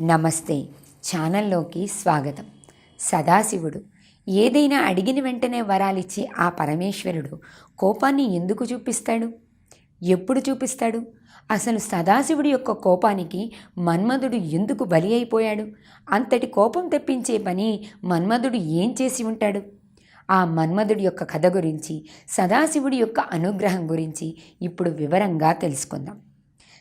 నమస్తే. ఛానల్లోకి స్వాగతం. సదాశివుడు ఏదైనా అడిగిన వెంటనే వరాలిచ్చే ఆ పరమేశ్వరుడు కోపాన్ని ఎందుకు చూపిస్తాడు? ఎప్పుడు చూపిస్తాడు? అసలు సదాశివుడి యొక్క కోపానికి మన్మధుడు ఎందుకు బలి అయిపోయాడు? అంతటి కోపం తెప్పించే పని మన్మధుడు ఏం చేసి ఉంటాడు? ఆ మన్మధుడి యొక్క కథ గురించి సదాశివుడి యొక్క అనుగ్రహం గురించి ఇప్పుడు వివరంగా తెలుసుకుందాం.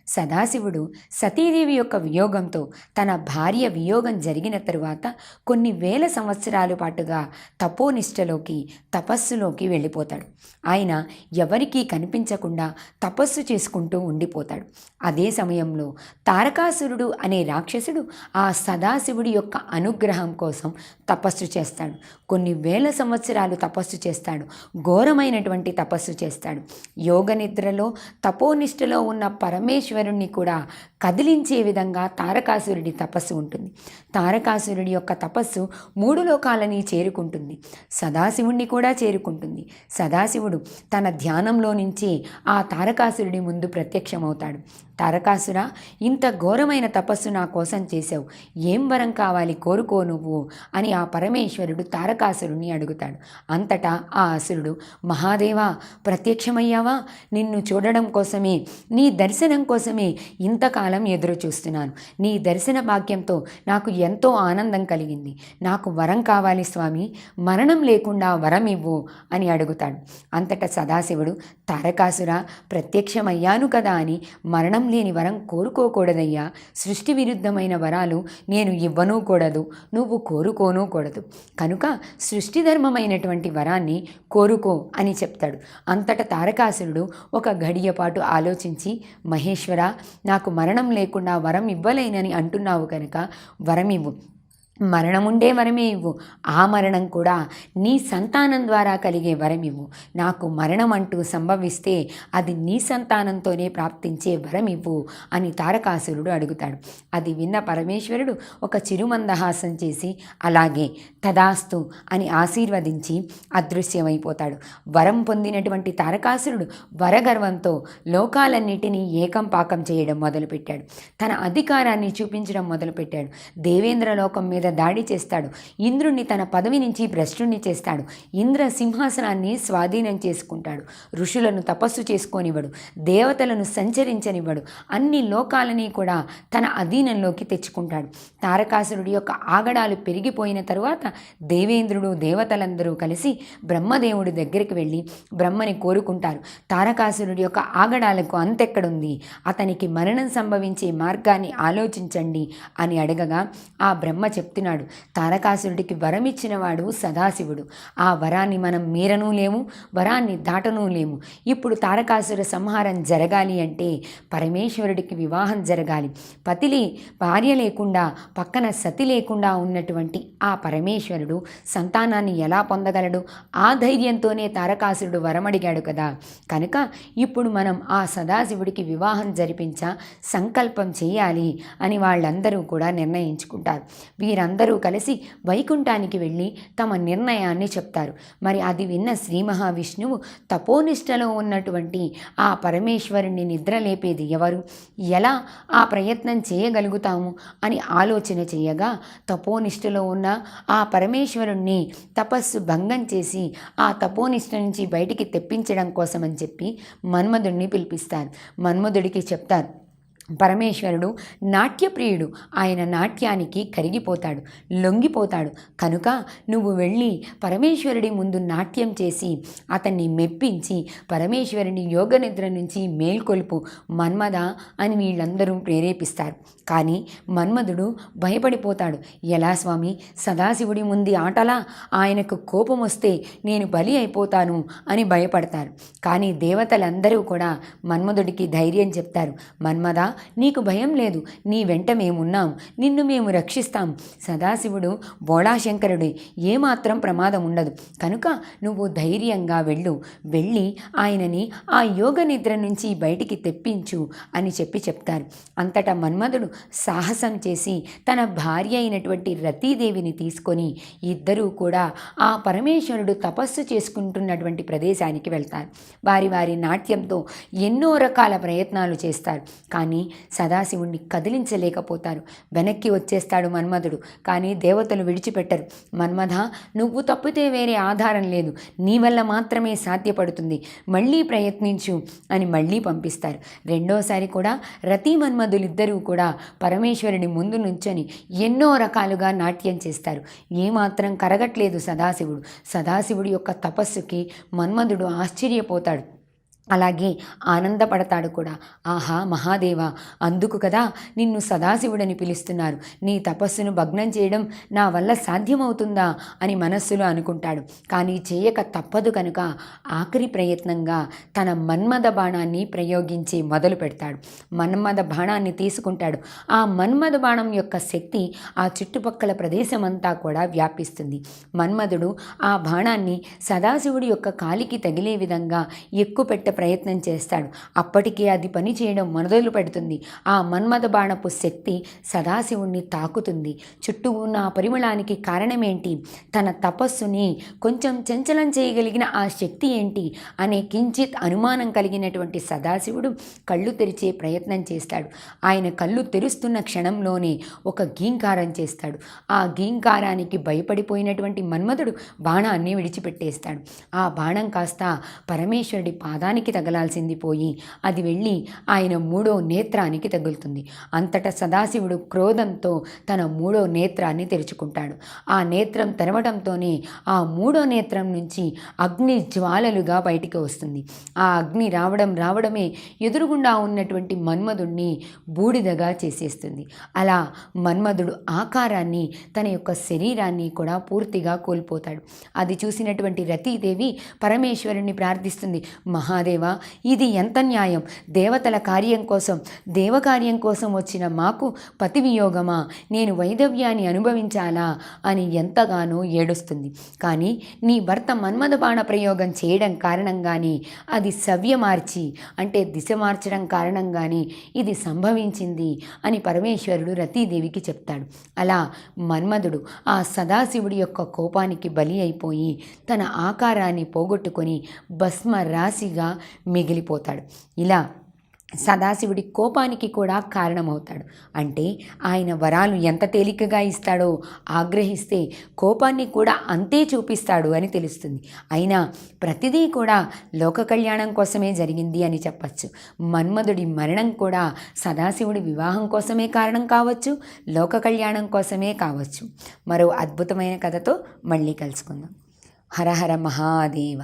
సదాశివుడు సతీదేవి యొక్క వియోగంతో తన భార్య వియోగం జరిగిన తరువాత కొన్ని వేల సంవత్సరాల పాటుగా తపోనిష్టలోకి తపస్సులోకి వెళ్ళిపోతాడు. ఆయన ఎవరికీ కనిపించకుండా తపస్సు చేసుకుంటూ ఉండిపోతాడు. అదే సమయంలో తారకాసురుడు అనే రాక్షసుడు ఆ సదాశివుడి యొక్క అనుగ్రహం కోసం తపస్సు చేస్తాడు. కొన్ని వేల సంవత్సరాలు తపస్సు చేస్తాడు. ఘోరమైనటువంటి తపస్సు చేస్తాడు. యోగ నిద్రలో తపోనిష్టలో ఉన్న పరమేశ్వరుణ్ణి కూడా కదిలించే విధంగా తారకాసురుడి తపస్సు ఉంటుంది. తారకాసురుడి యొక్క తపస్సు మూడు లోకాలని చేరుకుంటుంది. సదాశివుణ్ణి కూడా చేరుకుంటుంది. సదాశివుడు తన ధ్యానంలో నుంచి ఆ తారకాసురుడి ముందు ప్రత్యక్షమవుతాడు. తారకాసుర ఇంత ఘోరమైన తపస్సు నా కోసం చేశావు. ఏం వరం కావాలి? కోరుకో నువ్వు అని ఆ పరమేశ్వరుడు తారకాసురుణ్ణి అడుగుతాడు. అంతటా ఆ అసురుడు మహాదేవా ప్రత్యక్షమయ్యావా? నిన్ను చూడడం కోసమే నీ దర్శనం కోసమే ఇంతకాలం ఎదురు చూస్తున్నాను. నీ దర్శన భాగ్యంతో నాకు ఎంతో ఆనందం కలిగింది. నాకు వరం కావాలి స్వామి. మరణం లేకుండా వరం ఇవ్వు అని అడుగుతాడు. అంతటా సదాశివుడు తారకాసుర ప్రత్యక్షమయ్యాను కదా అని మరణం లేని వరం కోరుకోకూడదయ్యా. సృష్టి విరుద్ధమైన వరాలు నేను ఇవ్వనూ కూడదు. నువ్వు కోరుకోనూ కూడదు. కనుక సృష్టి ధర్మమైనటువంటి వరాన్ని కోరుకో అని చెప్తాడు. అంతటా తారకాసురుడు ఒక గడియపాటు ఆలోచించి మహేశ్వర నాకు మరణం లేకుండా వరం ఇవ్వలేనని అంటున్నావు కనుక వరం ఇవ్వు. మరణముండే వరమే ఇవ్వు ఆ మరణం కూడా నీ సంతానం ద్వారా కలిగే వరం ఇవ్వు నాకు మరణం అంటూ సంభవిస్తే అది నీ సంతానంతోనే ప్రాప్తించే వరం ఇవ్వు అని తారకాసురుడు అడుగుతాడు. అది విన్న పరమేశ్వరుడు ఒక చిరుమందహాసం చేసి అలాగే తదాస్తు అని ఆశీర్వదించి అదృశ్యమైపోతాడు. వరం పొందినటువంటి తారకాసురుడు వరగర్వంతో లోకాలన్నిటినీ ఏకం పాకం చేయడం మొదలుపెట్టాడు. తన అధికారాన్ని చూపించడం మొదలుపెట్టాడు. దేవేంద్ర లోకం మీద దాడి చేస్తాడు. ఇంద్రుణ్ణి తన పదవి నుంచి భ్రష్టుణ్ణి చేస్తాడు. ఇంద్ర సింహాసనాన్ని స్వాధీనం చేసుకుంటాడు. ఋషులను తపస్సు చేసుకోనివ్వడు. దేవతలను సంచరించనివ్వడు. అన్ని లోకాలని కూడా తన అధీనంలోకి తెచ్చుకుంటాడు. తారకాసురుడి యొక్క ఆగడాలు పెరిగిపోయిన తరువాత దేవేంద్రుడు దేవతలందరూ కలిసి బ్రహ్మదేవుడి దగ్గరికి వెళ్ళి బ్రహ్మని కోరుకుంటారు. తారకాసురుడి యొక్క ఆగడాలకు అంతెక్కడుంది? అతనికి మరణం సంభవించే మార్గాన్ని ఆలోచించండి అని అడగగా ఆ బ్రహ్మ చెప్తున్నాడు తారకాసురుడికి వరం ఇచ్చినవాడు సదాశివుడు. ఆ వరాన్ని మనం మీరనూ లేము వరాన్ని దాటనూ లేము. ఇప్పుడు తారకాసుర సంహారం జరగాలి అంటే పరమేశ్వరుడికి వివాహం జరగాలి. పతిలి భార్య లేకుండా పక్కన సతి లేకుండా ఉన్నటువంటి ఆ పరమేశ్వరుడు సంతానాన్ని ఎలా పొందగలడు? ఆ ధైర్యంతోనే తారకాసురుడు వరమడిగాడు కదా. కనుక ఇప్పుడు మనం ఆ సదాశివుడికి వివాహం జరిపించ సంకల్పం చేయాలి అని వాళ్ళందరూ కూడా నిర్ణయించుకుంటారు. వీరందరూ కలిసి వైకుంఠానికి వెళ్ళి తమ నిర్ణయాన్ని చెప్తారు. మరి అది విన్న శ్రీ మహావిష్ణువు తపోనిష్టలో ఉన్నటువంటి ఆ పరమేశ్వరుణ్ణి నిద్రలేపేది ఎవరు? ఎలా ఆ ప్రయత్నం చేయగలుగుతాము అని ఆలోచన చేయగా తపోనిష్టలో ఉన్న ఆ పరమేశ్వరుణ్ణి తపస్సు భంగం చేసి ఆ తపోనిష్ట నుంచి బయటికి తెప్పించడం కోసమని చెప్పి మన్మధుడిని పిలిపిస్తారు. మన్మధుడికి చెప్తారు పరమేశ్వరుడు నాట్యప్రియుడు. ఆయన నాట్యానికి కరిగిపోతాడు లొంగిపోతాడు. కనుక నువ్వు వెళ్ళి పరమేశ్వరుడి ముందు నాట్యం చేసి అతన్ని మెప్పించి పరమేశ్వరుని యోగ నిద్ర నుంచి మేల్కొల్పు. మన్మద అని వీళ్ళందరూ ప్రేరేపిస్తారు. కానీ మన్మధుడు భయపడిపోతాడు. ఎలా స్వామి? సదాశివుడి ముందు ఆటలా? ఆయనకు కోపం వస్తే నేను బలి అయిపోతాను అని భయపడతారు. కానీ దేవతలందరూ కూడా మన్మధుడికి ధైర్యం చెప్తారు. మన్మద నీకు భయం లేదు. నీ వెంట మేమున్నాం. నిన్ను మేము రక్షిస్తాం. సదాశివుడు బోళాశంకరుడే. ఏమాత్రం ప్రమాదం ఉండదు. కనుక నువ్వు ధైర్యంగా వెళ్ళు. వెళ్ళి ఆయనని ఆ యోగ నిద్ర నుంచి బయటికి తెప్పించు అని చెప్పి చెప్తారు. అంతటా మన్మధుడు సాహసం చేసి తన భార్య అయినటువంటి రతీదేవిని తీసుకొని ఇద్దరూ కూడా ఆ పరమేశ్వరుడు తపస్సు చేసుకుంటున్నటువంటి ప్రదేశానికి వెళ్తారు. వారి వారి నాట్యంతో ఎన్నో రకాల ప్రయత్నాలు చేస్తారు. కానీ సదాశివుణ్ణి కదిలించలేకపోతారు. వెనక్కి వచ్చేస్తాడు మన్మధుడు. కానీ దేవతలు విడిచిపెట్టరు. మన్మధ నువ్వు తప్పితే వేరే ఆధారం లేదు. నీ వల్ల మాత్రమే సాధ్యపడుతుంది. మళ్ళీ ప్రయత్నించు అని మళ్ళీ పంపిస్తారు. రెండోసారి కూడా రతి మన్మధులిద్దరూ కూడా పరమేశ్వరుని ముందు నుంచొని ఎన్నో రకాలుగా నాట్యం చేస్తారు. ఏమాత్రం కరగట్లేదు సదాశివుడు. సదాశివుడి యొక్క తపస్సుకి మన్మధుడు ఆశ్చర్యపోతాడు. అలాగే ఆనందపడతాడు కూడా. ఆహా మహాదేవ అందుకు కదా నిన్ను సదాశివుడని పిలుస్తున్నారు. నీ తపస్సును భగ్నం చేయడం నా వల్ల సాధ్యమవుతుందా అని మనస్సులో అనుకుంటాడు. కానీ చేయక తప్పదు కనుక ఆఖరి ప్రయత్నంగా తన మన్మద బాణాన్ని ప్రయోగించి మొదలు పెడతాడు. మన్మద బాణాన్ని తీసుకుంటాడు. ఆ మన్మద బాణం యొక్క శక్తి ఆ చుట్టుపక్కల ప్రదేశమంతా కూడా వ్యాపిస్తుంది. మన్మధుడు ఆ బాణాన్ని సదాశివుడి యొక్క కాలికి తగిలే విధంగా ఎక్కుపెట్ట ప్రయత్నం చేస్తాడు. అప్పటికే అది పని చేయడం మొదలు పెడుతుంది ఆ మన్మథ బాణపు శక్తి సదాశివుణ్ణి తాకుతుంది. చుట్టూ ఉన్న ఆ పరిమళానికి కారణమేంటి? తన తపస్సుని కొంచెం చంచలం చేయగలిగిన ఆ శక్తి ఏంటి? అనే కించిత్ అనుమానం కలిగినటువంటి సదాశివుడు కళ్ళు తెరిచే ప్రయత్నం చేస్తాడు. ఆయన కళ్ళు తెరుస్తున్న క్షణంలోనే ఒక గీంకారం చేస్తాడు. ఆ గీంకారానికి భయపడిపోయినటువంటి మన్మధుడు బాణాన్ని విడిచిపెట్టేస్తాడు. ఆ బాణం కాస్త పరమేశ్వరుడి పాదానికి తగలాల్సింది పోయి అది వెళ్ళి ఆయన మూడో నేత్రానికి తగులుతుంది. అంతటా సదాశివుడు క్రోధంతో తన మూడో నేత్రాన్ని తెరుచుకుంటాడు. ఆ నేత్రం తెరవడంతోనే ఆ మూడో నేత్రం నుంచి అగ్ని జ్వాలలుగా బయటికి వస్తుంది. ఆ అగ్ని రావడం రావడమే ఎదురుగుండా ఉన్నటువంటి మన్మధుడిని బూడిదగా చేసేస్తుంది. అలా మన్మధుడు ఆకారాన్ని తన యొక్క శరీరాన్ని కూడా పూర్తిగా కోల్పోతాడు. అది చూసినటువంటి రతీదేవి పరమేశ్వరుణ్ణి ప్రార్థిస్తుంది. మహాదేవ ఇది ఎంత న్యాయం? దేవతల కార్యం కోసం దేవకార్యం కోసం వచ్చిన మాకు పతి వియోగమా నేను వైదవ్యాన్ని అనుభవించాలా? అని ఎంతగానో ఏడుస్తుంది. కానీ నీ భర్త మన్మథ బాణ ప్రయోగం చేయడం కారణంగానే అది సవ్య మార్చి అంటే దిశ మార్చడం కారణంగానే ఇది సంభవించింది అని పరమేశ్వరుడు రతీదేవికి చెప్తాడు. అలా మన్మధుడు ఆ సదాశివుడి యొక్క కోపానికి బలి అయిపోయి తన ఆకారాన్ని పోగొట్టుకొని భస్మ రాశిగా మిగిలిపోతాడు. ఇలా సదాశివుడి కోపానికి కూడా కారణమవుతాడు. అంటే ఆయన వరాలు ఎంత తేలికగా ఇస్తాడో ఆగ్రహిస్తే కోపాన్ని కూడా అంతే చూపిస్తాడు అని తెలుస్తుంది. అయినా ప్రతిదీ కూడా లోక కళ్యాణం కోసమే జరిగింది అని చెప్పచ్చు. మన్మధుడి మరణం కూడా సదాశివుడి వివాహం కోసమే కారణం కావచ్చు లోక కళ్యాణం కోసమే కావచ్చు. మరో అద్భుతమైన కథతో మళ్ళీ కలుసుకుందాం. హర హర మహాదేవ.